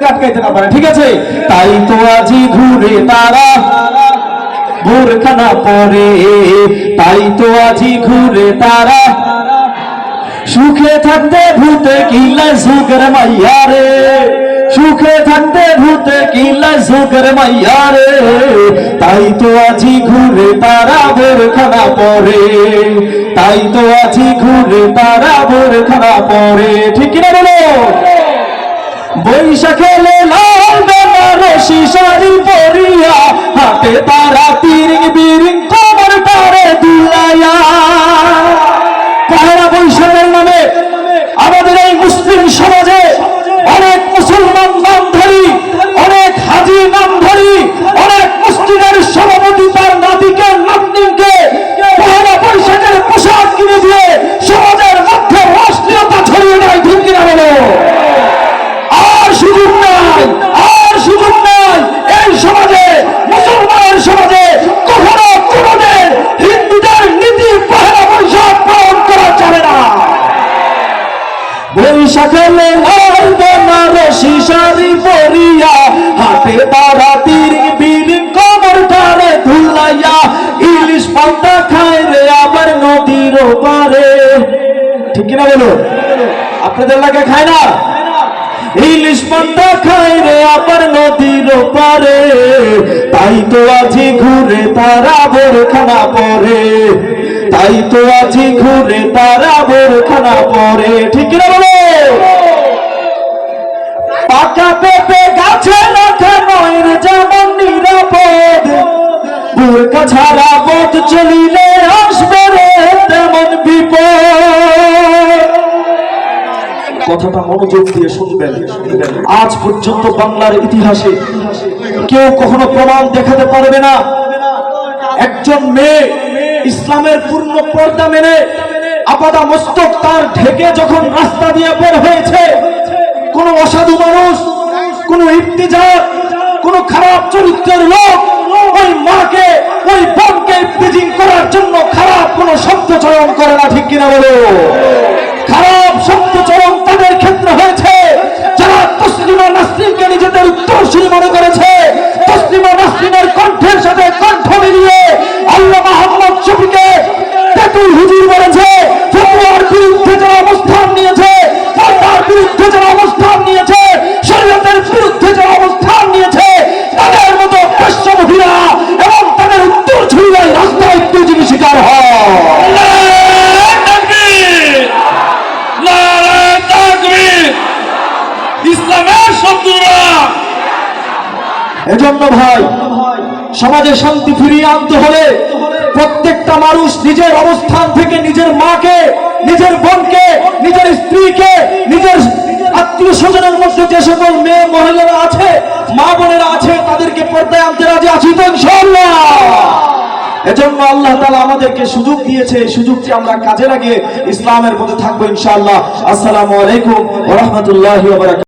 কাউকে আটকাইতে না পারে, ঠিক আছে? তাই তো আজি ঘুরে তারা বোরখানা পরে তাই তো আজি ঘুরে তারা সুখে থাকতে ভূতে কিল্লায় সুখের মাইয়া রে। সুখে থাকতে ভূতে কিল্লায় সুখের মাইয়া রে। তাই তো আজি ঘুরে তারা বোরখানা পরে তাই তো আজি ঘুরে তারা বোরখানা পরে ঠিক কিনা বলো? বৈশাখেলে লাল বেনারসি শাড়ি বৈশাখে লাল বেনারসি শাড়ি পরিয়া, হাতে তারা তিরিং বিরিং কমর টানে ধুলাইয়া, ইলিশ পান্তা খায় রে আবার নদীর পারে ঠিক কিনা বলো? আপনাদের লাগে খায় না? ইলিশ পান্তা খায় রে আবার নদীর পারে তাই তো আজি ঘুরে তারা বোরখানা পরে। তাই তো আজি ঘুরে তারা বোরখানা পরে। ঠিক না বলো? পাকা পেঁপে গাছে রাখা নয়ের যেমন নিরাপদ? বোরখা ছাড়া পথ চলিলে আসবে রে তেমন বিপদ। কথাটা মনোযোগ দিয়ে শুনবেন। আজ পর্যন্ত বাংলার ইতিহাসে কেউ কখনো প্রমাণ দেখাতে পারবে না। একজন মেয়ে ইসলামের পূর্ণ পর্দা মেনে আপাদা মস্তক তার ঢেকে যখন রাস্তা দিয়ে বের হয়েছে, কোন অসাধু মানুষ, কোন ইফতিজার, কোন খারাপ চরিত্রের লোক ওই মাকে, ওই বোনকে ইফতিজিং করার জন্য খারাপ কোন শব্দ চয়ন করে না, ঠিক কিনা বলো? খারাপ শব্দ চয়ন তাদের ক্ষেত্রে হয়েছে। যারা তসলিমা নাসরিনকে নিজেদের উত্তরসূরি মনে করেছে, তসলিমা নাসরিনের কণ্ঠের সাথে তেতুল হুজুর বলেছে ফতুয়ার বিরুদ্ধে যারা অবস্থান নিয়েছে ফতোয়ার বিরুদ্ধে যারা অবস্থান নিয়েছে, শরীয়তের বিরুদ্ধে যারা অবস্থান নিয়েছে, তাদের মতো পেশ্য মহিলা এবং তাদের উত্তর ছুড়িয়ে রাস্তায় উত্তেজনী শিকার হয়। ইসলামের শত্রুরা এজন্য ভাই, সমাজে শান্তি ফিরিয়ে আনতে হলে প্রত্যেকটা মানুষ নিজের অবস্থান থেকে নিজের মাকে, নিজের বোনকে, নিজের স্ত্রীকে, নিজের আত্মীয় স্বজনের মধ্যে যে সকল মেয়ে মহিলারা আছে, মা বোনেরা আছে, তাদেরকে পর্দায় আনতে রাজি আছি এজন্য আল্লাহ তাআলা আমাদেরকে সুযোগ দিয়েছে, এই সুযোগটি আমরা কাজে লাগিয়ে ইসলামের মধ্যে থাকব ইনশাআল্লাহ। আসসালামু আলাইকুম রাহমাতুল্লাহি